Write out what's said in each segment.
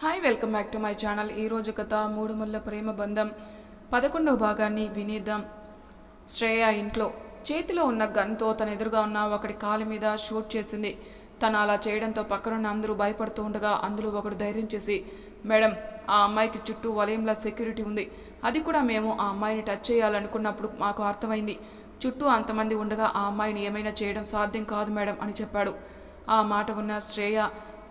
Hi welcome back to my channel. ఈరోజు కథ మూడు ముళ్ళ ప్రేమ బంధం. పదకొండవ భాగాన్ని వినేద్దాం. శ్రేయ ఇంట్లో చేతిలో ఉన్న గన్తో తన ఎదురుగా ఉన్న ఒకటి కాలు మీద షూట్ చేసింది. తను అలా చేయడంతో పక్కనున్న అందరూ భయపడుతూ ఉండగా అందులో ఒకడు ధైర్యం చేసి మేడం ఆ అమ్మాయికి చుట్టూ వలయంలా సెక్యూరిటీ ఉంది. అది కూడా మేము ఆ అమ్మాయిని టచ్ చేయాలనుకున్నప్పుడు మాకు అర్థమైంది. చుట్టూ అంతమంది ఉండగా ఆ అమ్మాయిని ఏమైనా చేయడం సాధ్యం కాదు మేడం అని చెప్పాడు. ఆ మాట ఉన్న శ్రేయ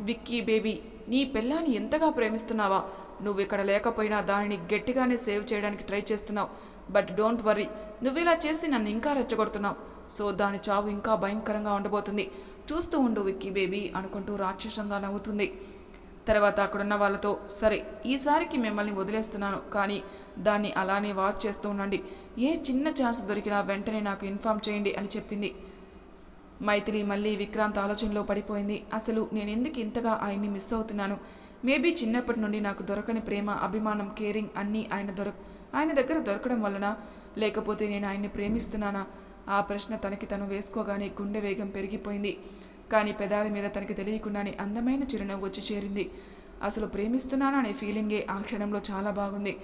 విక్కీ బేబీ నీ పిల్లాన్ని ఎంతగా ప్రేమిస్తున్నావా? నువ్వు ఇక్కడ లేకపోయినా దానిని గట్టిగానే సేవ్ చేయడానికి ట్రై చేస్తున్నావు. బట్ డోంట్ వర్రీ నువ్వు ఇలా చేసి నన్ను ఇంకా రెచ్చగొడుతున్నావు. సో దాని చావు ఇంకా భయంకరంగా ఉండబోతుంది. చూస్తూ ఉండు విక్కీ బేబీ అనుకుంటూ రాక్షసంగా నవ్వుతుంది. తర్వాత అక్కడున్న వాళ్ళతో సరే ఈసారికి మిమ్మల్ని వదిలేస్తున్నాను కానీ దాన్ని అలానే వాచ్ చేస్తూ ఉండండి. ఏ చిన్న ఛాన్స్ దొరికినా వెంటనే నాకు ఇన్ఫామ్ చేయండి అని చెప్పింది. మైథిలి మళ్ళీ విక్రాంత్ ఆలోచనలో పడిపోయింది. అసలు నేను ఎందుకు ఇంతగా ఆయన్ని మిస్ అవుతున్నాను? మేబీ చిన్నప్పటి నుండి నాకు దొరకని ప్రేమ అభిమానం కేరింగ్ అన్నీ ఆయన దొరక ఆయన దగ్గర దొరకడం వలన లేకపోతే నేను ఆయన్ని ప్రేమిస్తున్నానా? ఆ ప్రశ్న తనకి తను వేసుకోగానే గుండె వేగం పెరిగిపోయింది. కానీ పెదాల మీద తనకి తెలియకుండానే అందమైన చిరునవ్వు వచ్చి చేరింది. అసలు ప్రేమిస్తున్నానా అనే ఫీలింగే ఆ క్షణంలో చాలా బాగుంది.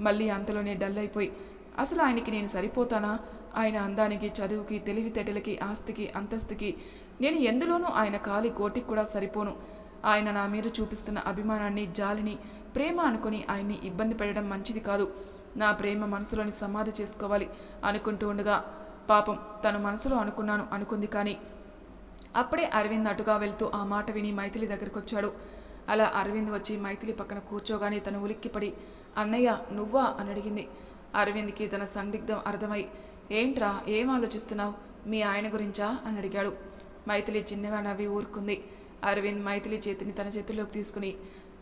మళ్ళీ అంతలోనే డల్ అయిపోయి అసలు ఆయనకి నేను సరిపోతానా? ఆయన అందానికి చదువుకి తెలివితేటలకి ఆస్తికి అంతస్తుకి. నేను ఎందులోనూ ఆయన కాలి కోటికి కూడా సరిపోను. ఆయన నా మీద చూపిస్తున్న అభిమానాన్ని జాలిని ప్రేమ అనుకుని ఆయన్ని ఇబ్బంది పెట్టడం మంచిది కాదు. నా ప్రేమ మనసులోని సమాధి చేసుకోవాలి అనుకుంటూ ఉండగా పాపం తను మనసులో అనుకున్నాను అనుకుంది కానీ అప్పుడే అరవింద్ అటుగా వెళ్తూ ఆ మాట విని మైథిలి దగ్గరకు వచ్చాడు అలా అరవింద్ వచ్చి మైథిలి పక్కన కూర్చోగానే తను ఉలిక్కిపడి అన్నయ్య నువ్వా? అని అడిగింది. అరవింద్కి తన సందిగ్ధం అర్థమై ఏంట్రా ఏం ఆలోచిస్తున్నావు? మీ ఆయన గురించా? అని అడిగాడు. మైథిలి చిన్నగా నవ్వి ఊరుకుంది. అరవింద్ మైథిలి చేతిని తన చేతిలోకి తీసుకుని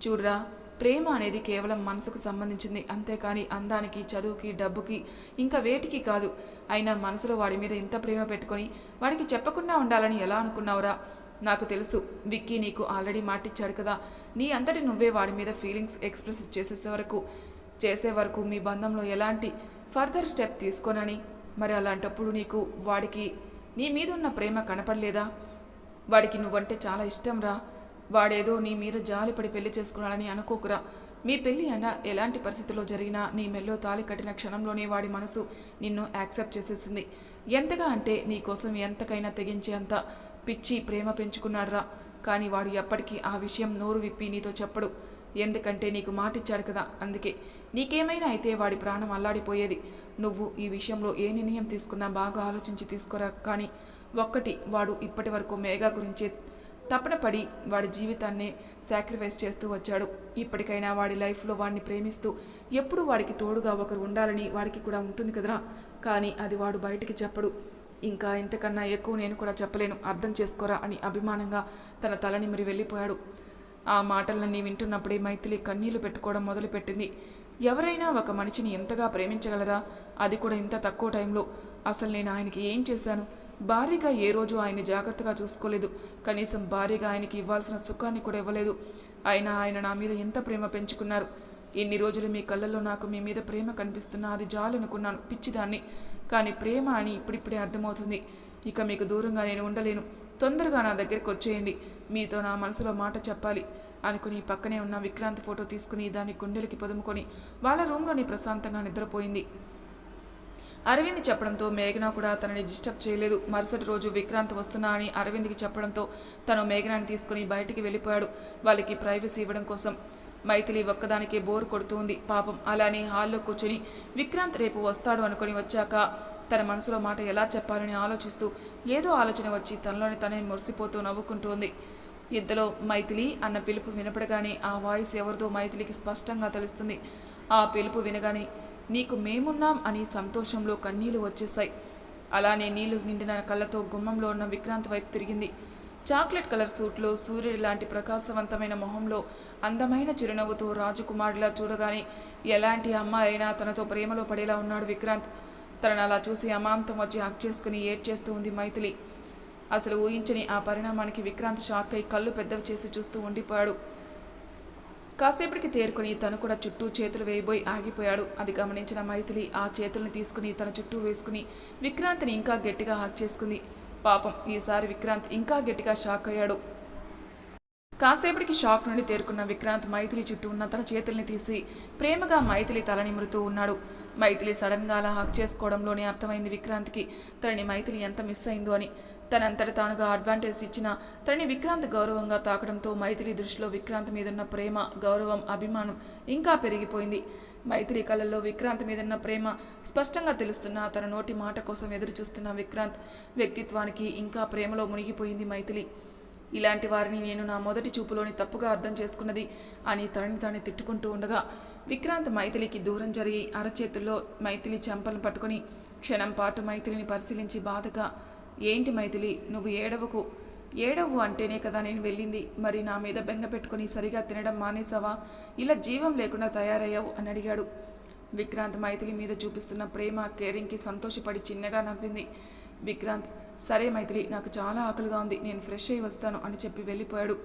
చూడరా ప్రేమ అనేది కేవలం మనసుకు సంబంధించింది అంతేకాని అందానికి చదువుకి డబ్బుకి ఇంకా వేటికి కాదు. అయినా మనసులో వాడి మీద ఇంత ప్రేమ పెట్టుకొని వాడికి చెప్పకుండా ఉండాలని ఎలా అనుకున్నావురా? నాకు తెలుసు విక్కీ నీకు ఆల్రెడీ మాటిచ్చాడు కదా. నీ అంతటి నువ్వే వాడి మీద ఫీలింగ్స్ ఎక్స్ప్రెస్ చేసేసే వరకు చేసే వరకు మీ బంధంలో ఎలాంటి ఫర్దర్ స్టెప్ తీసుకోనని మరి అలాంటప్పుడు నీకు వాడికి నీ మీద ఉన్న ప్రేమ కనపడలేదా? వాడికి నువ్వంటే చాలా ఇష్టంరా. వాడేదో నీ మీద జాలిపడి పెళ్ళి చేసుకున్నాడని అనుకోకురా. మీ పెళ్ళి అన్న ఎలాంటి పరిస్థితుల్లో జరిగినా నీ మెల్లో తాళి కట్టిన క్షణంలోనే వాడి మనసు నిన్ను యాక్సెప్ట్ చేసేసింది. ఎంతగా అంటే నీ కోసం ఎంతకైనా తెగించేంత పిచ్చి ప్రేమ పెంచుకున్నాడురా. కానీ వాడు ఎప్పటికీ ఆ విషయం నోరు విప్పి నీతో చెప్పడు. ఎందుకంటే నీకు మాటిచ్చాడు కదా అందుకే. నీకేమైనా అయితే వాడి ప్రాణం అల్లాడిపోయేది. నువ్వు ఈ విషయంలో ఏ నిర్ణయం తీసుకున్నా బాగా ఆలోచించి తీసుకోరా కానీ ఒక్కటి వాడు ఇప్పటి వరకు మేఘా గురించే తపన పడి వాడి జీవితాన్నే సాక్రిఫైస్ చేస్తూ వచ్చాడు. ఇప్పటికైనా వాడి లైఫ్లో వాడిని ప్రేమిస్తూ ఎప్పుడు వాడికి తోడుగా ఒకరు ఉండాలని వాడికి కూడా ఉంటుంది కదరా. కానీ అది వాడు బయటికి చెప్పడు. ఇంకా ఇంతకన్నా ఎక్కువ నేను కూడా చెప్పలేను. అర్థం చేసుకోరా అని అభిమానంగా తన తలని మరి వెళ్ళిపోయాడు. ఆ మాటలన్నీ వింటున్నప్పుడే మైథిలి కన్నీళ్ళు పెట్టుకోవడం మొదలుపెట్టింది. ఎవరైనా ఒక మనిషిని ఎంతగా ప్రేమించగలరా? అది కూడా ఇంత తక్కువ టైంలో. అసలు నేను ఆయనకి ఏం చేశాను? భారీగా ఏ రోజు ఆయన్ని జాగ్రత్తగా చూసుకోలేదు. కనీసం భారీగా ఆయనకి ఇవ్వాల్సిన సుఖాన్ని కూడా ఇవ్వలేదు. అయినా ఆయన నా మీద ఎంత ప్రేమ పెంచుకున్నారు? ఇన్ని రోజులు మీ కళ్ళల్లో నాకు మీ మీద ప్రేమ కనిపిస్తున్నా అది జాలనుకున్నాను పిచ్చిదాన్ని. కానీ ప్రేమ అని ఇప్పుడిప్పుడే అర్థమవుతుంది. ఇక మీకు దూరంగా నేను ఉండలేను. తొందరగా నా దగ్గరికి వచ్చేయండి. మీతో నా మనసులో మాట చెప్పాలి అనుకుని పక్కనే ఉన్న విక్రాంత్ ఫోటో తీసుకుని దాన్ని గుండెలకి పొదుముకొని వాళ్ళ రూమ్లోని ప్రశాంతంగా నిద్రపోయింది. అరవింద్ చెప్పడంతో మేఘన కూడా తనని డిస్టర్బ్ చేయలేదు. మరుసటి రోజు విక్రాంత్ వస్తున్నా అని అరవింద్కి చెప్పడంతో తను మేఘనాన్ని తీసుకుని బయటికి వెళ్ళిపోయాడు. వాళ్ళకి ప్రైవసీ ఇవ్వడం కోసం. మైథిలి ఒక్కదానికే బోర్ కొడుతుంది. పాపం అలానే హాల్లో కూర్చుని విక్రాంత్ రేపు వస్తాడు అనుకుని వచ్చాక తన మనసులో మాట ఎలా చెప్పాలని ఆలోచిస్తూ ఏదో ఆలోచన వచ్చి తనలోని తనే మురిసిపోతూ నవ్వుకుంటోంది. ఇంతలో మైథిలి అన్న పిలుపు వినపడగానే ఆ వాయిస్ ఎవరిదో మైథిలికి స్పష్టంగా తెలుస్తుంది. ఆ పిలుపు వినగానే నీకు మేమున్నాం అని సంతోషంలో కన్నీళ్ళు వచ్చేశాయి. అలానే నీళ్ళు నిండిన కళ్ళతో గుమ్మంలో ఉన్న విక్రాంత్ వైపు తిరిగింది. చాక్లెట్ కలర్ సూట్లో సూర్యుడి లాంటి ప్రకాశవంతమైన మొహంలో అందమైన చిరునవ్వుతో రాజకుమారులా చూడగానే ఎలాంటి అమ్మాయి అయినా తనతో ప్రేమలో పడేలా ఉన్నాడు విక్రాంత్. తనను అలా చూసి అమాంతం వచ్చి హక్ చేసుకుని ఏడ్చేస్తూ ఉంది మైథిలి. అసలు ఊహించని ఆ పరిణామానికి విక్రాంత్ షాక్ అయి కళ్ళు పెద్దవి చేసి చూస్తూ ఉండిపోయాడు. కాసేపటికి తేరుకుని తను కూడా చుట్టూ చేతులు వేయబోయి ఆగిపోయాడు. అది గమనించిన మైథిలి ఆ చేతుల్ని తీసుకుని తన చుట్టూ వేసుకుని విక్రాంత్ని ఇంకా గట్టిగా హక్ చేసుకుంది. పాపం ఈసారి విక్రాంత్ ఇంకా గట్టిగా షాక్ అయ్యాడు. కాసేపటికి షాక్ నుండి తేరుకున్న విక్రాంత్ మైథిలి చుట్టూ ఉన్న తన చేతుల్ని తీసి ప్రేమగా మైథిలి తల నిమురుతూ ఉన్నాడు. మైథిలి సడన్గా అలా హాక్ చేసుకోవడంలోనే అర్థమైంది విక్రాంత్కి. తనని మైథిలి ఎంత మిస్ అయిందో అని. తనంతట తానుగా అడ్వాంటేజ్ ఇచ్చిన తనని విక్రాంత్ గౌరవంగా తాకడంతో మైథిలి దృష్టిలో విక్రాంత్ మీదున్న ప్రేమ గౌరవం అభిమానం ఇంకా పెరిగిపోయింది. మైత్రి కళ్ళల్లో విక్రాంత్ మీదున్న ప్రేమ స్పష్టంగా తెలుస్తున్న తన నోటి మాట కోసం ఎదురు చూస్తున్న విక్రాంత్ వ్యక్తిత్వానికి ఇంకా ప్రేమలో మునిగిపోయింది మైథిలి. ఇలాంటి వారిని నేను నా మొదటి చూపులోని తప్పుగా అర్థం చేసుకున్నది అని తనని తాను తిట్టుకుంటూ ఉండగా విక్రాంత్ మైథిలికి దూరం జరిగి అరచేతుల్లో మైథిలి చెంపలను పట్టుకొని క్షణం పాటు మైథిలిని పరిశీలించి బాధగా ఏంటి మైథిలి నువ్వు ఏడవకు? ఏడవు అంటేనే కదా నేను వెళ్ళింది. మరి నా మీద బెంగ పెట్టుకుని సరిగా తినడం మానేసావా ఇలా జీవం లేకుండా తయారయ్యావు అని అడిగాడు. విక్రాంత్ మైథిలి మీద చూపిస్తున్న ప్రేమ కేరింగ్కి సంతోషపడి చిన్నగా నవ్వింది. విక్రాంత్ సరే మైథిలి నాకు చాలా ఆకలిగా ఉంది నేను ఫ్రెష్ అయ్యి వస్తాను అని చెప్పి వెళ్ళిపోయాడు.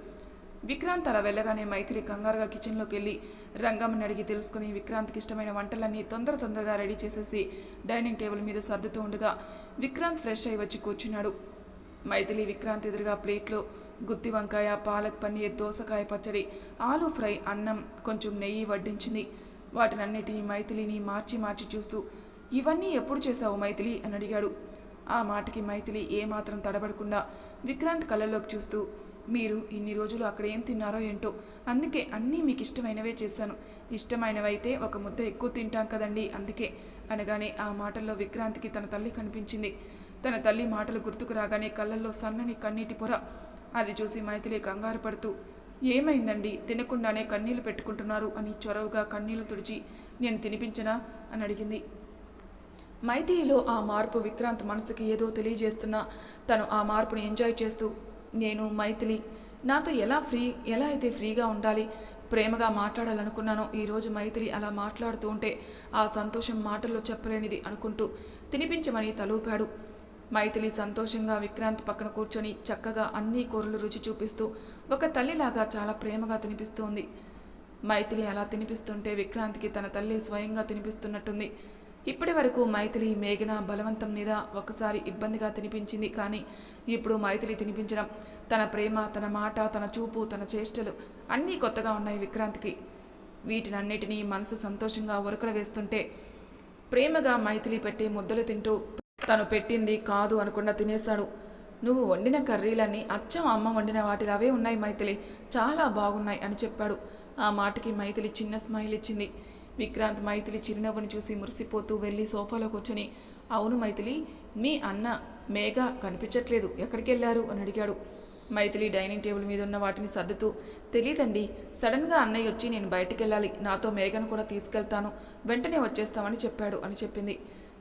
విక్రాంత్ అలా వెళ్ళగానే మైథిలి కంగారుగా కిచెన్లోకి వెళ్ళి రంగమ్మని అడిగి తెలుసుకుని విక్రాంత్కి ఇష్టమైన వంటలన్నీ తొందర తొందరగా రెడీ చేసేసి డైనింగ్ టేబుల్ మీద సర్దుతూ ఉండగా విక్రాంత్ ఫ్రెష్ అయి వచ్చి కూర్చున్నాడు. మైథిలి విక్రాంత్ ఎదురుగా ప్లేట్లో గుత్తి వంకాయ పాలక్ పన్నీర్ దోసకాయ పచ్చడి ఆలు ఫ్రై అన్నం కొంచెం నెయ్యి వడ్డించింది. వాటినన్నిటినీ మైథిలిని మార్చి మార్చి చూస్తూ ఇవన్నీ ఎప్పుడు చేశావు మైథిలి? అని అడిగాడు. ఆ మాటకి మైథిలి ఏమాత్రం తడబడకుండా విక్రాంత్ కళ్ళలోకి చూస్తూ మీరు ఇన్ని రోజులు అక్కడ ఏం తిన్నారో ఏంటో? అందుకే అన్నీ మీకు ఇష్టమైనవే చేశాను. ఇష్టమైనవైతే ఒక ముద్ద ఎక్కువ తింటాం కదండి అందుకే అనగానే ఆ మాటల్లో విక్రాంత్కి తన తల్లి కనిపించింది. తన తల్లి మాటలు గుర్తుకు రాగానే కళ్ళల్లో సన్నని కన్నీటి పొర. అది చూసి మైథిలి కంగారు పడుతూ ఏమైందండి? తినకుండానే కన్నీళ్ళు పెట్టుకుంటున్నారు అని చొరవగా కన్నీళ్ళు తుడిచి నేను తినిపించనా? అని అడిగింది. మైథిలిలో ఆ మార్పు విక్రాంత్ మనసుకి ఏదో తెలియజేస్తున్నా తను ఆ మార్పుని ఎంజాయ్ చేస్తూ నేను మైథిలి నాతో ఎలా ఫ్రీ ఎలా అయితే ఫ్రీగా ఉండాలి ప్రేమగా మాట్లాడాలనుకున్నానో ఈరోజు మైథిలి అలా మాట్లాడుతూ ఉంటే ఆ సంతోషం మాటల్లో చెప్పలేనిది అనుకుంటూ తినిపించమని తలూపాడు. మైథిలి సంతోషంగా విక్రాంత్ పక్కన కూర్చొని చక్కగా అన్ని కూరలు రుచి చూపిస్తూ ఒక తల్లిలాగా చాలా ప్రేమగా తినిపిస్తూ ఉంది. మైథిలి అలా తినిపిస్తుంటే విక్రాంత్కి తన తల్లి స్వయంగా తినిపిస్తున్నట్టుంది. ఇప్పటి వరకు మైథిలి మేఘన బలవంతం మీద ఒకసారి ఇబ్బందిగా తినిపించింది కానీ ఇప్పుడు మైథిలి తినిపించడం. తన ప్రేమ తన మాట తన చూపు తన చేష్టలు అన్నీ కొత్తగా ఉన్నాయి విక్రాంత్కి. వీటినన్నిటినీ మనసు సంతోషంగా ఉరకడ వేస్తుంటే ప్రేమగా మైథిలి పెట్టి ముద్దలు తింటూ తను పెట్టింది కాదు అనకుండా తినేశాడు. నువ్వు వండిన కర్రీలన్నీ అచ్చం అమ్మ వండిన వాటిలో అవే ఉన్నాయి మైథిలి. చాలా బాగున్నాయి అని చెప్పాడు. ఆ మాటకి మైథిలి చిన్న స్మైల్ ఇచ్చింది విక్రాంత్ మైథిలి చిరునవ్వుని చూసి మురిసిపోతూ వెళ్ళి సోఫాలో కూర్చొని అవును మైథిలి మీ అన్న మేఘ కనిపించట్లేదు. ఎక్కడికి వెళ్ళారు అని అడిగాడు. మైథిలి డైనింగ్ టేబుల్ మీద ఉన్న వాటిని సర్దుతూ తెలియదండి సడన్గా అన్నయ్య వచ్చి నేను బయటికి వెళ్ళాలి నాతో మేఘను కూడా తీసుకెళ్తాను. వెంటనే వచ్చేస్తామని చెప్పాడు అని చెప్పింది.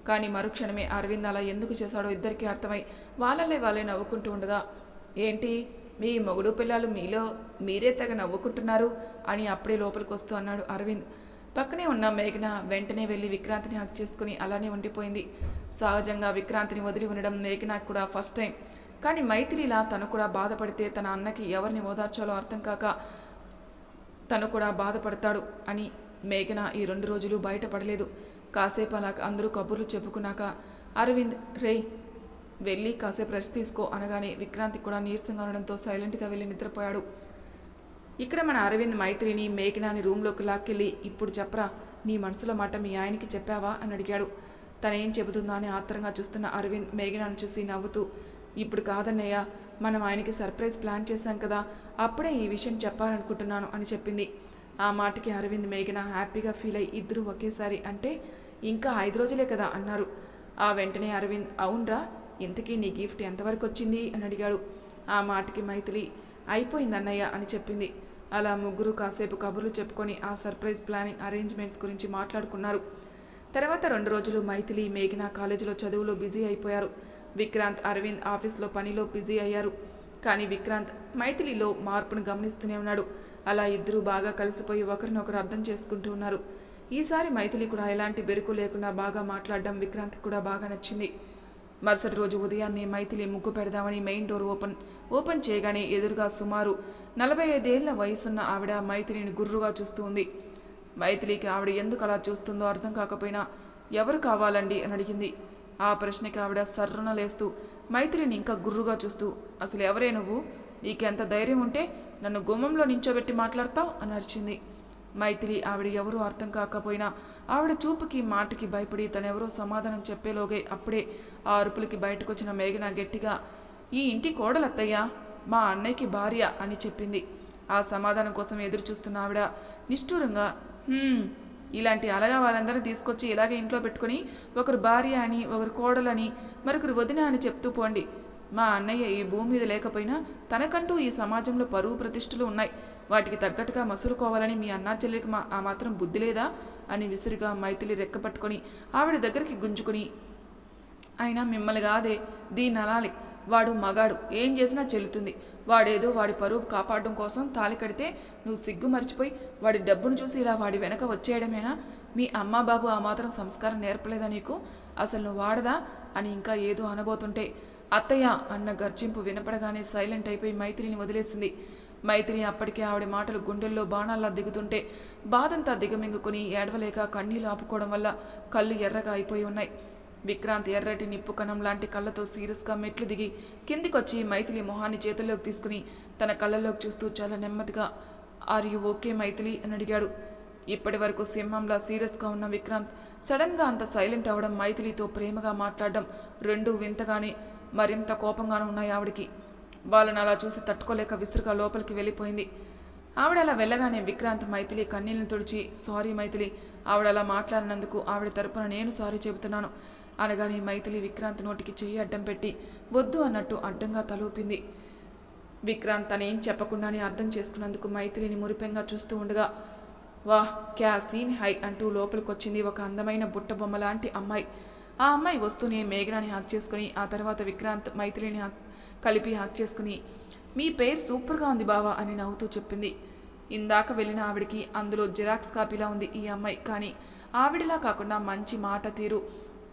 కానీ మరుక్షణమే అరవింద్ అలా ఎందుకు చేశాడో ఇద్దరికీ అర్థమై వాళ్ళలే వాళ్ళే నవ్వుకుంటూ ఉండగా ఏంటి మీ మొగుడు పిల్లలు మీలో మీరే తెగ నవ్వుకుంటున్నారు? అని అప్పుడే లోపలికి వస్తూ అన్నాడు అరవింద్. పక్కనే ఉన్న మేఘన వెంటనే వెళ్ళి విక్రాంతిని హక్ చేసుకుని అలానే ఉండిపోయింది. సహజంగా విక్రాంతిని వదిలి ఉండడం మేఘన కూడా ఫస్ట్ టైం కానీ మైత్రిలా తను కూడా బాధపడితే తన అన్నకి ఎవరిని ఓదార్చాలో అర్థం కాక తను కూడా బాధపడతాడు అని మేఘన ఈ రెండు రోజులు బయటపడలేదు. కాసేపు అలా అందరూ కబుర్లు చెప్పుకున్నాక అరవింద్ రే వెళ్ళి కాసేపు రెస్ట్ తీసుకో అనగానే విక్రాంతి కూడా నీరసంగా ఉండడంతో సైలెంట్గా వెళ్ళి నిద్రపోయాడు. ఇక్కడ మన అరవింద్ మైత్రిని మేఘనాని రూమ్లోకి లాక్కెళ్ళి ఇప్పుడు చెప్పరా నీ మనసులో మాట మీ ఆయనకి చెప్పావా? అని అడిగాడు. తనేం చెబుతుందో అని ఆత్రంగా చూస్తున్న అరవింద్ మేఘనాన్ని చూసి నవ్వుతూ ఇప్పుడు కాదన్నయ్య మనం ఆయనకి సర్ప్రైజ్ ప్లాన్ చేశాం కదా అప్పుడే ఈ విషయం చెప్పాలనుకుంటున్నాను అని చెప్పింది. ఆ మాటకి అరవింద్ మేఘన హ్యాపీగా ఫీల్ అయ్యి ఇద్దరు ఒకేసారి అంటే ఇంకా ఐదు రోజులే కదా అన్నారు. ఆ వెంటనే అరవింద్ అవునరా ఇంతకీ నీ గిఫ్ట్ ఎంతవరకు వచ్చింది? అని అడిగాడు. ఆ మాటకి మైథిలి అయిపోయింది అన్నయ్య అని చెప్పింది. అలా ముగ్గురు కాసేపు కబుర్లు చెప్పుకొని ఆ సర్ప్రైజ్ ప్లానింగ్ అరేంజ్మెంట్స్ గురించి మాట్లాడుకున్నారు. తర్వాత రెండు రోజులు మైథిలి మేఘన కాలేజీలో చదువులో బిజీ అయిపోయారు. విక్రాంత్ అరవింద్ ఆఫీస్లో పనిలో బిజీ అయ్యారు. కానీ విక్రాంత్ మైథిలిలో మార్పును గమనిస్తూనే ఉన్నాడు. అలా ఇద్దరూ బాగా కలిసిపోయి ఒకరినొకరు అర్థం చేసుకుంటూ ఉన్నారు. ఈసారి మైథిలి కూడా ఎలాంటి బెరుకు లేకుండా బాగా మాట్లాడడం విక్రాంత్ కూడా బాగా నచ్చింది. మరుసటి రోజు ఉదయాన్నే మైథిలి ముగ్గు పెడదామని మెయిన్ డోర్ ఓపెన్ ఓపెన్ చేయగానే ఎదురుగా సుమారు నలభై ఐదేళ్ళ వయసున్న ఆవిడ మైథిలిని గుర్రుగా చూస్తూ ఉంది. మైథిలికి ఆవిడ ఎందుకు అలా చూస్తుందో అర్థం కాకపోయినా ఎవరు కావాలండి అని అడిగింది. ఆ ప్రశ్నకి ఆవిడ సర్రున లేస్తూ మైత్రిని ఇంకా గుర్రుగా చూస్తూ అసలు ఎవరే నువ్వు? నీకెంత ధైర్యం ఉంటే నన్ను గుమ్మంలో నించోబెట్టి మాట్లాడతావు? అని అరిచింది. మైథిలి ఆవిడ ఎవరూ అర్థం కాకపోయినా ఆవిడ చూపుకి మాటకి భయపడి తనెవరో సమాధానం చెప్పేలోగే అప్పుడే ఆ అరుపులకి బయటకొచ్చిన మేఘన గట్టిగా ఈ ఇంటి కోడలత్తయ్యా మా అన్నయ్యకి భార్య అని చెప్పింది. ఆ సమాధానం కోసం ఎదురు చూస్తున్న ఆవిడ నిష్ఠూరంగా ఇలాంటి అలగా వాళ్ళందరినీ తీసుకొచ్చి ఇలాగే ఇంట్లో పెట్టుకుని ఒకరు భార్య అని ఒకరు కోడలని మరొకరు వదిన అని చెప్తూ పోండి. మా అన్నయ్య ఈ భూమి మీద లేకపోయినా తనకంటూ ఈ సమాజంలో పరువు ప్రతిష్టలు ఉన్నాయి. వాటికి తగ్గట్టుగా మసులుకోవాలని మీ అన్నా చెల్లికి మా ఆ మాత్రం బుద్ధి లేదా? అని విసురుగా మైథిలి రెక్కపట్టుకొని ఆవిడ దగ్గరికి గుంజుకుని అయినా మిమ్మల్ని కాదే దీన్ని అనాలి. వాడు మగాడు ఏం చేసినా చెల్లుతుంది. వాడేదో వాడి పరువు కాపాడడం కోసం తాలి కడితే నువ్వు సిగ్గు మర్చిపోయి వాడి డబ్బును చూసి ఇలా వాడి వెనక వచ్చేయడమేనా? మీ అమ్మా బాబు ఆ మాత్రం సంస్కారం నేర్పలేదా నీకు? అసలు నువ్వు వాడదా? అని ఇంకా ఏదో అనబోతుంటే అత్తయ్య అన్న గర్జింపు వినపడగానే సైలెంట్ అయిపోయి మైత్రిని వదిలేసింది. మైత్రి అప్పటికే ఆవిడ మాటలు గుండెల్లో బాణాల్లా దిగుతుంటే బాధంతా దిగమింగుకుని ఏడవలేక కన్నీళ్ళు ఆపుకోవడం వల్ల కళ్ళు ఎర్రగా అయిపోయి ఉన్నాయి. విక్రాంత్ ఎర్రటి నిప్పు కణం లాంటి కళ్ళతో సీరియస్గా మెట్లు దిగి కిందికొచ్చి మైథిలి మొహాన్ని చేతుల్లోకి తీసుకుని తన కళ్ళల్లోకి చూస్తూ చాలా నెమ్మదిగా ఆర్ యు ఓకే మైథిలి? అని అడిగాడు. ఇప్పటి వరకు సింహంలా సీరియస్గా ఉన్న విక్రాంత్ సడన్గా అంత సైలెంట్ అవ్వడం మైథిలితో ప్రేమగా మాట్లాడడం రెండూ వింతగానే మరింత కోపంగానూ ఉన్నాయి ఆవిడికి. వాళ్ళని అలా చూసి తట్టుకోలేక విసురుగా లోపలికి వెళ్ళిపోయింది. ఆవిడ అలా వెళ్ళగానే విక్రాంత్ మైథిలి కన్నీళ్ళని తుడిచి సారీ మైథిలి ఆవిడ అలా మాట్లాడినందుకు ఆవిడ తరపున నేను సారీ చెబుతున్నాను. అనగానే మైథిలి విక్రాంత్ నోటికి చెయ్యి అడ్డం పెట్టి వద్దు అన్నట్టు అడ్డంగా తలూపింది. విక్రాంత్ తనేం చెప్పకుండానే అర్థం చేసుకున్నందుకు మైథిలిని మురిపెంగా చూస్తూ ఉండగా వాహ్ క్యా సీన్ హై అంటూ లోపలికొచ్చింది ఒక అందమైన బుట్ట బొమ్మ లాంటి అమ్మాయి. ఆ అమ్మాయి వస్తూనే మేఘనాని హక్ చేసుకుని ఆ తర్వాత విక్రాంత్ మైథిలిని హక్ కలిపి హాక్ చేసుకుని మీ పేరు సూపర్గా ఉంది బావా అని నవ్వుతూ చెప్పింది. ఇందాక వెళ్ళిన ఆవిడికి అందులో జిరాక్స్ కాపీలా ఉంది ఈ అమ్మాయి. కానీ ఆవిడలా కాకుండా మంచి మాట తీరు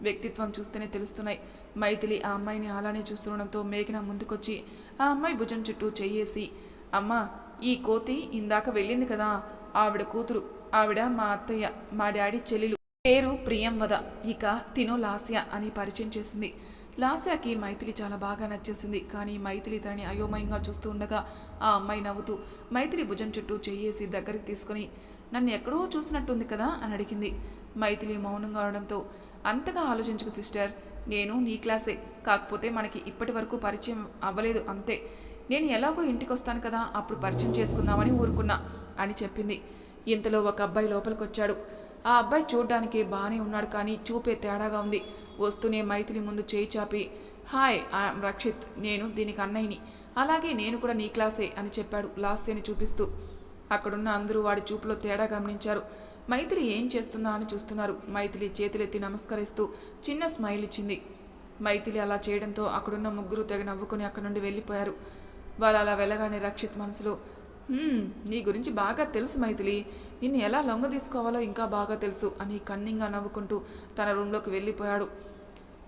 వ్యక్తిత్వం చూస్తేనే తెలుస్తున్నాయి. మైథిలి ఆ అమ్మాయిని అలానే చూస్తుండడంతో మేఘన ముందుకొచ్చి ఆ అమ్మాయి భుజం చుట్టూ చెయ్యేసి అమ్మా ఈ కోతి ఇందాక వెళ్ళింది కదా ఆవిడ కూతురు. ఆవిడ మా అత్తయ్య మా డాడీ చెల్లెలు. పేరు ప్రియంవద. ఇక తినో లాస్య అని పరిచయం చేసింది. లాస్యాకి మైథిలి చాలా బాగా నచ్చేసింది. కానీ మైథిలి తనని అయోమయంగా చూస్తూ ఉండగా ఆ అమ్మాయి నవ్వుతూ మైథిలి భుజం చుట్టూ చెయ్యేసి దగ్గరికి తీసుకుని నన్ను ఎక్కడో చూసినట్టుంది కదా? అని అడిగింది. మైథిలి మౌనంగా ఉండడంతో అంతగా ఆలోచించుకు సిస్టర్. నేను నీ క్లాసే. కాకపోతే మనకి ఇప్పటి వరకు పరిచయం అవ్వలేదు అంతే. నేను ఎలాగో ఇంటికి వస్తాను కదా అప్పుడు పరిచయం చేసుకుందామని ఊరుకున్నా అని చెప్పింది. ఇంతలో ఒక అబ్బాయి లోపలికి వచ్చాడు ఆ అబ్బాయి చూడ్డానికి బాగానే ఉన్నాడు కానీ చూపే తేడాగా ఉంది. వస్తూనే మైథిలి ముందు చేయి చాపి హాయ్ ఐఎమ్ రక్షిత్ నేను దీనికి అన్నయ్యని. అలాగే నేను కూడా నీ క్లాసే అని చెప్పాడు లాస్యని చూపిస్తూ. అక్కడున్న అందరూ వాడి చూపులో తేడా గమనించారు. మైథిలి ఏం చేస్తుందా అని చూస్తున్నారు. మైథిలి చేతులెత్తి నమస్కరిస్తూ చిన్న స్మైల్ ఇచ్చింది. మైథిలి అలా చేయడంతో అక్కడున్న ముగ్గురు తెగ నవ్వుకుని అక్కడి నుండి వెళ్ళిపోయారు. వాళ్ళు అలా వెళ్ళగానే రక్షిత్ మనసులో నీ గురించి బాగా తెలుసు మైథిలి. నిన్ను ఎలా లొంగ తీసుకోవాలో ఇంకా బాగా తెలుసు అని కన్నింగా నవ్వుకుంటూ తన రూమ్లోకి వెళ్ళిపోయాడు.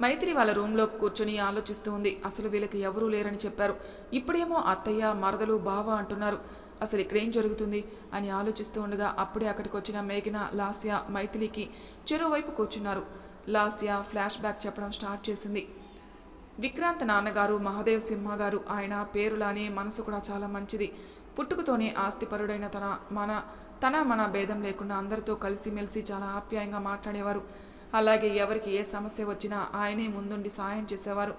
మైత్రి వాళ్ళ రూమ్లో కూర్చొని ఆలోచిస్తూ ఉంది. అసలు వీళ్ళకి ఎవరూ లేరని చెప్పారు. ఇప్పుడేమో అత్తయ్య మరదలు బావ అంటున్నారు. అసలు ఇక్కడేం జరుగుతుంది అని ఆలోచిస్తూ ఉండగా అప్పుడే అక్కడికి వచ్చిన మేఘన లాస్య మైథిలికి చెరువువైపు కూర్చున్నారు. లాస్య ఫ్లాష్ బ్యాక్ చెప్పడం స్టార్ట్ చేసింది. విక్రాంత్ నాన్నగారు మహాదేవ్ సింహ గారు ఆయన పేరులానే మనసు కూడా చాలా మంచిది. పుట్టుకతోనే ఆస్తిపరుడైన తన మన తన మన భేదం లేకుండా అందరితో కలిసిమెలిసి చాలా ఆప్యాయంగా మాట్లాడేవారు. అలాగే ఎవరికి ఏ సమస్య వచ్చినా ఆయనే ముందుండి సాయం చేసేవారు.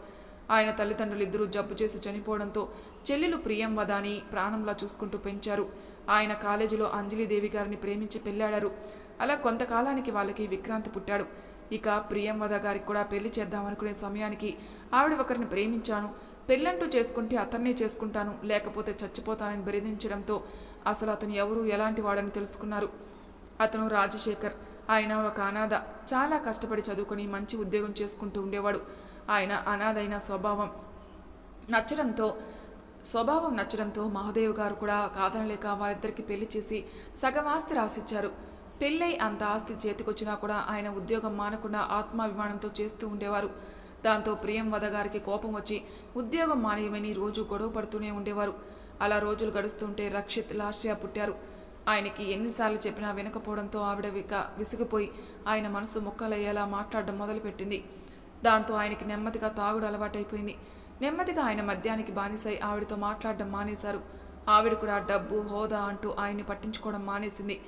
ఆయన తల్లిదండ్రులు ఇద్దరూ జబ్బు చేసి చనిపోవడంతో చెల్లెలు ప్రియం వదాని ప్రాణంలా చూసుకుంటూ పెంచారు. ఆయన కాలేజీలో అంజలిదేవి గారిని ప్రేమించి పెళ్ళాడారు. అలా కొంతకాలానికి వాళ్ళకి విక్రాంతి పుట్టాడు. ఇక ప్రియంవద గారికి కూడా పెళ్ళి చేద్దామనుకునే సమయానికి ఆవిడ ఒకరిని ప్రేమించాను. పెళ్ళంటూ చేసుకుంటే అతన్నే చేసుకుంటాను లేకపోతే చచ్చిపోతానని బెదిరించడంతో అసలు అతను ఎవరు ఎలాంటి వాడని తెలుసుకున్నారు. అతను రాజశేఖర్. ఆయన ఒక అనాథ. చాలా కష్టపడి చదువుకొని మంచి ఉద్యోగం చేసుకుంటూ ఉండేవాడు. ఆయన అనాథైన స్వభావం నచ్చడంతో స్వభావం నచ్చడంతో మహాదేవ్ గారు కూడా కాదనలేక వారిద్దరికి పెళ్ళి చేసి సగం ఆస్తి రాసిచ్చారు. పెళ్ళై అంత ఆస్తి చేతికొచ్చినా కూడా ఆయన ఉద్యోగం మానకుండా ఆత్మాభిమానంతో చేస్తూ ఉండేవారు. దాంతో ప్రియం వద గారికి కోపం వచ్చి ఉద్యోగం మానేయమని రోజు గొడవ పడుతూనే ఉండేవారు. అలా రోజులు గడుస్తుంటే రక్షిత్ లాస్య పుట్టారు. ఆయనకి ఎన్నిసార్లు చెప్పినా వినకపోవడంతో ఆవిడ విక విసిగిపోయి ఆయన మనసు ముక్కలయ్యేలా మాట్లాడడం మొదలుపెట్టింది. దాంతో ఆయనకి నెమ్మదిగా తాగుడు అలవాటైపోయింది. నెమ్మదిగా ఆయన మద్యానికి బానిసై ఆవిడతో మాట్లాడడం మానేశారు. ఆవిడ కూడా డబ్బు హోదా అంటూ ఆయన్ని పట్టించుకోవడం మానేసింది.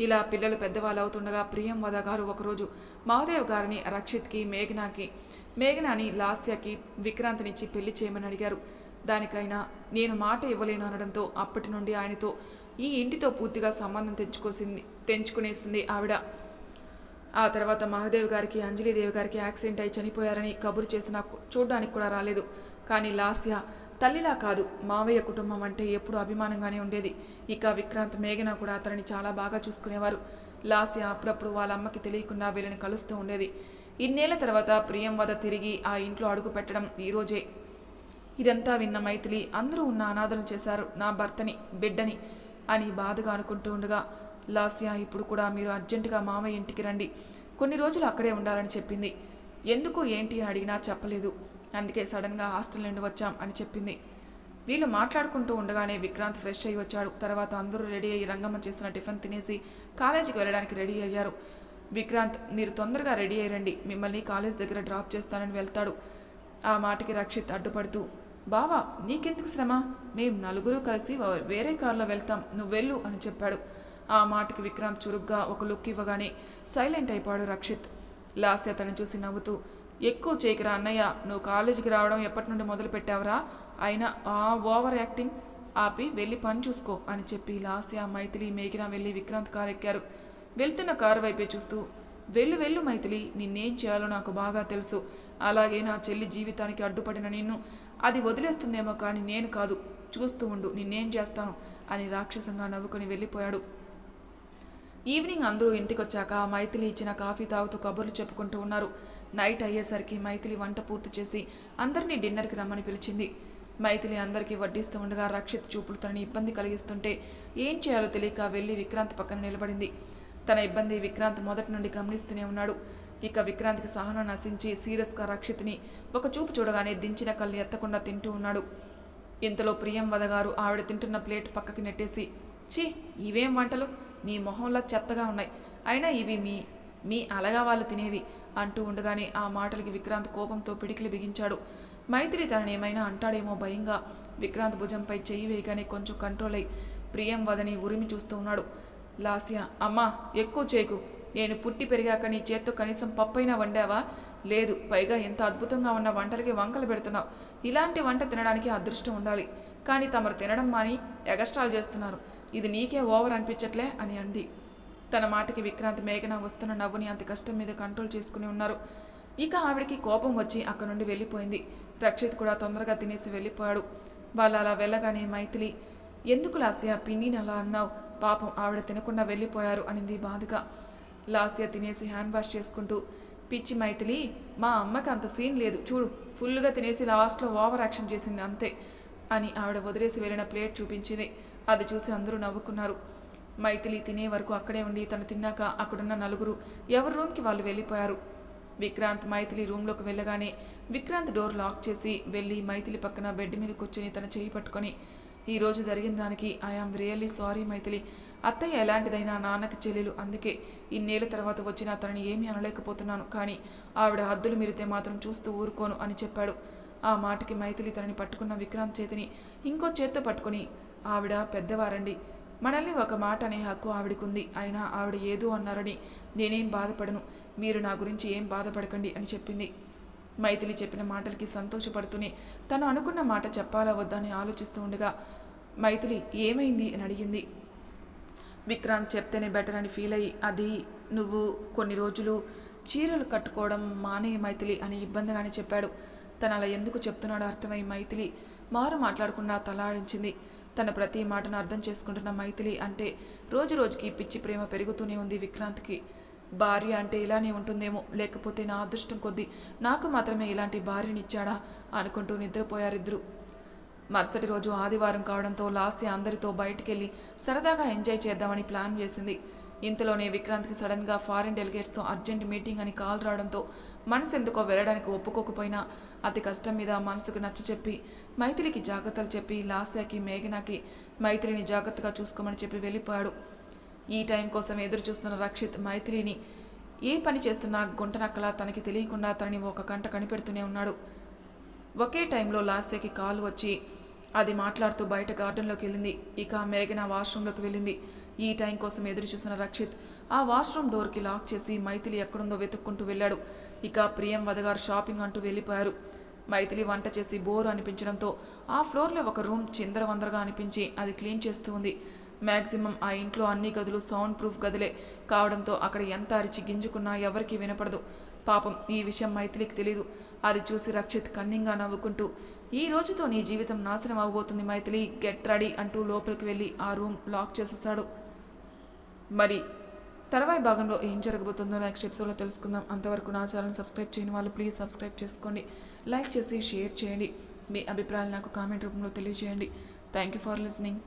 ఇలా పిల్లలు పెద్దవాళ్ళు అవుతుండగా ప్రియం వద గారు ఒకరోజు మహాదేవ్ గారిని రక్షిత్కి మేఘనాకి మేఘనాని లాస్యకి విక్రాంతినిచ్చి పెళ్ళి చేయమని అడిగారు. దానికైనా నేను మాట ఇవ్వలేను అనడంతో అప్పటి నుండి ఆయనతో ఈ ఇంటితో పూర్తిగా సంబంధం తెచ్చుకోసింది తెంచుకునేసింది ఆవిడ. ఆ తర్వాత మహాదేవ్ గారికి అంజలిదేవి గారికి యాక్సిడెంట్ అయి చనిపోయారని కబురు చేసినా చూడడానికి చూడ్డానికి కూడా రాలేదు. కానీ లాస్య తల్లిలా కాదు మావయ్య కుటుంబం అంటే ఎప్పుడూ అభిమానంగానే ఉండేది. ఇక విక్రాంత్ మేఘన కూడా అతనిని చాలా బాగా చూసుకునేవారు. లాస్య అప్పుడప్పుడు వాళ్ళ అమ్మకి తెలియకుండా వీళ్ళని కలుస్తూ ఉండేది. ఇన్నేళ్ళ తర్వాత ప్రియం వద తిరిగి ఆ ఇంట్లో అడుగు పెట్టడం ఈరోజే ఇదంతా విన్న మైథిలి అందరూ ఉన్న అనాథలు చేశారు. నా భర్తని బిడ్డని అని బాధగా అనుకుంటూ ఉండగా లాస్య ఇప్పుడు కూడా మీరు అర్జెంటుగా మామయ్య ఇంటికి రండి. కొన్ని రోజులు అక్కడే ఉండాలని చెప్పింది. ఎందుకు ఏంటి అని అడిగినా చెప్పలేదు. అందుకే సడన్గా హాస్టల్ నుండి వచ్చాం అని చెప్పింది. వీళ్ళు మాట్లాడుకుంటూ ఉండగానే విక్రాంత్ ఫ్రెష్ అయ్యి వచ్చాడు. తర్వాత అందరూ రెడీ అయ్యి రంగమ్మ చేసిన టిఫిన్ తినేసి కాలేజీకి వెళ్ళడానికి రెడీ అయ్యారు. విక్రాంత్ మీరు తొందరగా రెడీ అయ్యండి మిమ్మల్ని కాలేజ్ దగ్గర డ్రాప్ చేస్తానని వెళ్తాడు. ఆ మాటకి రక్షిత్ అడ్డుపడుతూ బావా నీకెందుకు శ్రమ? మేం నలుగురు కలిసి వేరే కారులో వెళ్తాం నువ్వు వెళ్ళు అని చెప్పాడు. ఆ మాటకి విక్రాంత్ చురుగ్గా ఒక లుక్ ఇవ్వగానే సైలెంట్ అయిపోయాడు రక్షిత్. లాస్య అతను చూసి నవ్వుతూ ఎక్కువ చేయకురా అన్నయ్య నువ్వు కాలేజీకి రావడం ఎప్పటి నుండి మొదలు పెట్టావరా? అయినా ఆ ఓవర్ యాక్టింగ్ ఆపి వెళ్ళి పని చూసుకో అని చెప్పి లాస్య మైథిలి మేఘన వెళ్ళి విక్రాంత్ కారు ఎక్కారు వెళ్తున్న కారు వైపే చూస్తూ వెళ్ళు వెళ్ళు మైథిలి నిన్నేం చేయాలో నాకు బాగా తెలుసు. అలాగే నా చెల్లి జీవితానికి అడ్డుపడిన నిన్ను అది వదిలేస్తుందేమో కానీ నేను కాదు. చూస్తూ ఉండు నిన్నేం చేస్తాను? అని రాక్షసంగా నవ్వుకొని వెళ్ళిపోయాడు. ఈవినింగ్ అందరూ ఇంటికొచ్చాక మైథిలి ఇచ్చిన కాఫీ తాగుతూ కబుర్లు చెప్పుకుంటూ ఉన్నారు. నైట్ అయ్యేసరికి మైథిలి వంట పూర్తి చేసి అందరినీ డిన్నర్కి రమ్మని పిలిచింది. మైథిలి అందరికీ వడ్డిస్తూ ఉండగా రక్షిత్ చూపులు తనని ఇబ్బంది కలిగిస్తుంటే ఏం చేయాలో తెలియక వెళ్ళి విక్రాంత్ పక్కన నిలబడింది. తన ఇబ్బంది విక్రాంత్ మొదటి నుండి గమనిస్తూనే ఉన్నాడు. ఇక విక్రాంత్కి సహనం నశించి సీరియస్గా రక్షిత్ని ఒక చూపు చూడగానే దించిన కళ్ళు ఎత్తకుండా తింటూ ఉన్నాడు. ఇంతలో ప్రియం వదగారు ఆవిడ తింటున్న ప్లేట్ పక్కకి నెట్టేసి ఛీ ఇవేం వంటలు? నీ మొహంలో చెత్తగా ఉన్నాయి. అయినా ఇవి మీ మీ అలగా వాళ్ళు తినేవి అంటూ ఉండగానే ఆ మాటలకి విక్రాంత్ కోపంతో పిడికిలి బిగించాడు. మైత్రి తనని ఏమైనా అంటాడేమో భయంగా విక్రాంత్ భుజంపై చెయ్యి వేయగానే కొంచెం కంట్రోల్ అయి ప్రియం వదని ఉరిమి చూస్తూ ఉన్నాడు. లాస్య అమ్మా ఎక్కువ చేయకు. నేను పుట్టి పెరిగాక నీ చేత్తో కనీసం పప్పైనా వండావా? లేదు పైగా ఎంత అద్భుతంగా ఉన్న వంటలకి వంకలు పెడుతున్నావు. ఇలాంటి వంట తినడానికి అదృష్టం ఉండాలి. కానీ తమరు తినడం మాని ఎగస్ట్రాల్ చేస్తున్నారు. ఇది నీకే ఓవర్ అనిపించట్లే అని అంది. తన మాటకి విక్రాంత్ మేఘన వస్తున్న నవ్వుని అంత కష్టం మీద కంట్రోల్ చేసుకుని ఉన్నారు. ఇక ఆవిడకి కోపం వచ్చి అక్కడి నుండి వెళ్ళిపోయింది. రక్షిత్ కూడా తొందరగా తినేసి వెళ్ళిపోయాడు. వాళ్ళు అలా వెళ్ళగానే మైథిలి ఎందుకు లాస్య పిన్నిని అలా అన్నావు? పాపం ఆవిడ తినకుండా వెళ్ళిపోయారు అనింది బాధగా లాస్య తినేసి హ్యాండ్ వాష్ చేసుకుంటూ పిచ్చి మైథిలి మా అమ్మకి అంత సీన్ లేదు. చూడు ఫుల్గా తినేసి లాస్ట్లో ఓవర్ యాక్షన్ చేసింది అంతే అని ఆవిడ వదిలేసి వెళ్ళిన ప్లేట్ చూపించింది. అది చూసి అందరూ నవ్వుకున్నారు. మైథిలి తినే వరకు అక్కడే ఉండి తను తిన్నాక అక్కడున్న నలుగురు ఎవరి రూమ్కి వాళ్ళు వెళ్ళిపోయారు. విక్రాంత్ మైథిలి రూమ్లోకి వెళ్ళగానే విక్రాంత్ డోర్ లాక్ చేసి వెళ్ళి మైథిలి పక్కన బెడ్ మీద కూర్చొని తన చేయి పట్టుకొని ఈరోజు జరిగిన దానికి ఐఆమ్ రియల్లీ సారీ మైథిలి. అత్తయ్య ఎలాంటిదైనా నాన్నకి చెల్లెలు అందుకే ఇన్నేళ్ళ తర్వాత వచ్చిన తనని ఏమీ అనలేకపోతున్నాను. కానీ ఆవిడ హద్దులు మీరితే మాత్రం చూస్తూ ఊరుకోను అని చెప్పాడు. ఆ మాటకి మైథిలి తనని పట్టుకున్న విక్రాంత్ చేతిని ఇంకో చేత్తో పట్టుకుని ఆవిడ పెద్దవారండి. మనల్ని ఒక మాట అనే హక్కు ఆవిడకుంది. అయినా ఆవిడ ఏదో అన్నారని నేనేం బాధపడను. మీరు నా గురించి ఏం బాధపడకండి అని చెప్పింది. మైథిలి చెప్పిన మాటలకి సంతోషపడుతూనే తను అనుకున్న మాట చెప్పాలా వద్దని ఆలోచిస్తూ ఉండగా మైథిలి ఏమైంది? అని అడిగింది. విక్రాంత్ చెప్తేనే బెటర్ అని ఫీల్ అయ్యి అది నువ్వు కొన్ని రోజులు చీరలు కట్టుకోవడం మానే మైథిలి అని ఇబ్బందిగానే చెప్పాడు. తను అలా ఎందుకు చెప్తున్నాడో అర్థమై మైథిలి మారు మాట్లాడకుండా తలాడించింది. తన ప్రతి మాటను అర్థం చేసుకుంటున్న మైథిలి అంటే రోజు రోజుకి పిచ్చి ప్రేమ పెరుగుతూనే ఉంది విక్రాంత్కి. భార్య అంటే ఇలానే ఉంటుందేమో లేకపోతే నా అదృష్టం కొద్దీ నాకు మాత్రమే ఇలాంటి భార్యనిచ్చాడా అనుకుంటూ నిద్రపోయారిద్దరు. మరుసటి రోజు ఆదివారం కావడంతో లాస్య అందరితో బయటికెళ్ళి సరదాగా ఎంజాయ్ చేద్దామని ప్లాన్ చేసింది. ఇంతలోనే విక్రాంత్కి సడన్గా ఫారిన్ డెలిగేట్స్తో అర్జెంట్ మీటింగ్ అని కాల్ రావడంతో మనసు ఎందుకో వెళ్ళడానికి ఒప్పుకోకపోయినా అతి కష్టం మీద మనసుకు నచ్చ చెప్పి మైత్రికి జాగ్రత్తలు చెప్పి లాస్యాకి మేఘనాకి మైత్రిని జాగ్రత్తగా చూసుకోమని చెప్పి వెళ్ళిపోయాడు. ఈ టైం కోసం ఎదురు చూస్తున్న రక్షిత్ మైత్రిని ఏ పని చేస్తున్నా గుంటనక్కలా తనకి తెలియకుండా తనని ఒక గంట కనిపెడుతూనే ఉన్నాడు. ఒకే టైంలో లాస్యకి కాల్ వచ్చి అది మాట్లాడుతూ బయట గార్డెన్లోకి వెళ్ళింది. ఇక మేఘన వాష్రూమ్లోకి వెళ్ళింది. ఈ టైం కోసం ఎదురు చూసిన రక్షిత్ ఆ వాష్రూమ్ డోర్కి లాక్ చేసి మైథిలి ఎక్కడుందో వెతుక్కుంటూ వెళ్ళాడు. ఇక ప్రియం వదగారు షాపింగ్ అంటూ వెళ్ళిపోయారు. మైథిలి వంట చేసి బోరు అనిపించడంతో ఆ ఫ్లోర్లో ఒక రూమ్ చిందరవందరగా అనిపించి అది క్లీన్ చేస్తూ ఉంది. మ్యాక్సిమం ఆ ఇంట్లో అన్ని గదులు సౌండ్ ప్రూఫ్ గదులే కావడంతో అక్కడ ఎంత అరిచి గింజుకున్నా ఎవరికీ వినపడదు. పాపం ఈ విషయం మైథిలికి తెలీదు. అది చూసి రక్షిత్ కన్నింగా నవ్వుకుంటూ ఈ రోజుతో నీ జీవితం నాశనం అవబోతుంది మైథిలి. గెట్ రెడీ అంటూ లోపలికి వెళ్ళి ఆ రూమ్ లాక్ చేసేసాడు మరి తర్వాయి భాగంలో ఏం జరగబోతుందో నెక్స్ట్ ఎపిసోడ్లో తెలుసుకుందాం. అంతవరకు నా ఛానల్ సబ్స్క్రైబ్ చేయని వాళ్ళు ప్లీజ్ సబ్స్క్రైబ్ చేసుకోండి. లైక్ చేసి షేర్ చేయండి. మీ అభిప్రాయాలు నాకు కామెంట్ రూపంలో తెలియజేయండి. Thank you for listening.